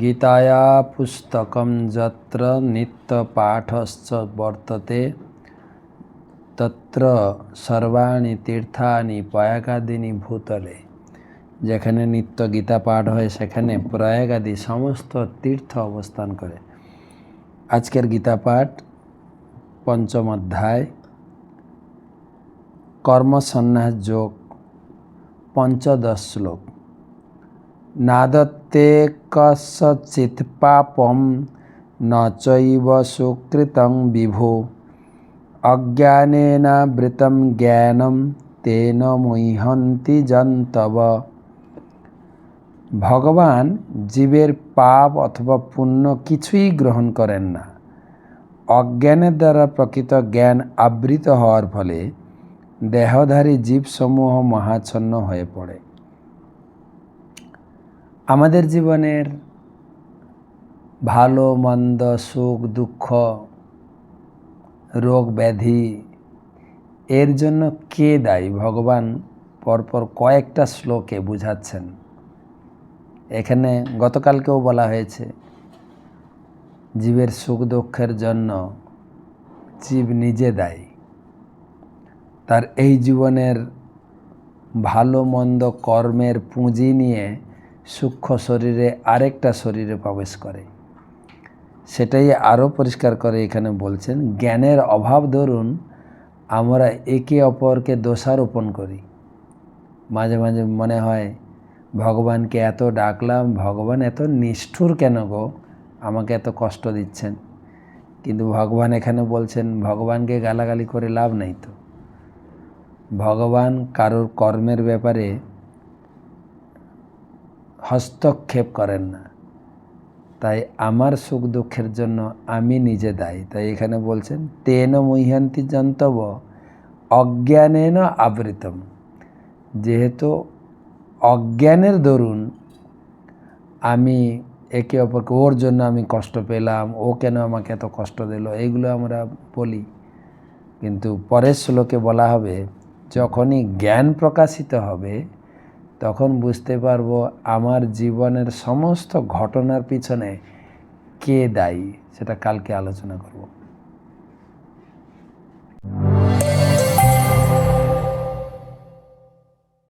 गीताया पुस्तकं यत्र नित्यपाठश्च वर्तते তত্র সর্বাণি তীর্থানি প্রয়াগাদিনী ভূতলে যেখানে নিত্য গীতা পাঠ হয় সেখানে প্রয়াগাদি সমস্ত তীর্থ অবস্থান করে আজকের গীতা পাঠ পঞ্চম অধ্যায় কর্মসন্ন্যাস যোগ পঞ্চদশ শ্লোক নাদত্তে কসচিৎ পাপম ন চৈব সুকৃতং বিভো। অজ্ঞানেনাবৃতম জ্ঞানম তেন মুহন্তি জন্তব। ভগবান জীবের পাপ অথবা পুণ্য কিছুই গ্রহণ করেন না। অজ্ঞানের দ্বারা প্রকৃত জ্ঞান আবৃত হওয়ার ফলে দেহধারী জীবসমূহ মহাচ্ছন্ন হয়ে পড়ে। আমাদের জীবনের ভালো, মন্দ, সুখ, দুঃখ, রোগ, ব্যাধি, এর জন্য কে দায়ী? ভগবান পরপর কয়েকটা শ্লোকে বুঝাচ্ছেন। এখানে গতকালকেও বলা হয়েছে, জীবের সুখ দুঃখের জন্য জীব নিজে দায়ী। তার এই জীবনের ভালো, মন্দ কর্মের পুঁজি নিয়ে সূক্ষ্ম শরীরে আরেকটা শরীরে প্রবেশ করে। সেটাই আরও পরিষ্কার করে এখানে বলছেন, জ্ঞানের অভাব ধরুন, আমরা একে অপরকে দোষারোপণ করি। মাঝে মাঝে মনে হয়, ভগবানকে এত ডাকলাম, ভগবান এত নিষ্ঠুর কেন গো? আমাকে এত কষ্ট দিচ্ছেন। কিন্তু ভগবান এখানে বলছেন, ভগবানকে গালাগালি করে লাভ নেই তো। ভগবান কারোর কর্মের ব্যাপারে হস্তক্ষেপ করেন না। তাই আমার সুখ দুঃখের জন্য আমি নিজে দায়ী। তাই এখানে বলছেন, তেন মহিয়ান্তি জন্তব, অজ্ঞানেন আবৃতম। যেহেতু অজ্ঞানের দরুন আমি একে অপরকে, ওর জন্য আমি কষ্ট পেলাম, ও কেন আমাকে এত কষ্ট দিল, এইগুলো আমরা বলি। কিন্তু পরের শ্লোকে বলা হবে, যখনই জ্ঞান প্রকাশিত হবে তখন বুঝতে পারব আমার জীবনের সমস্ত ঘটনার পিছনে কে দায়ী সেটা কালকে আলোচনা করব।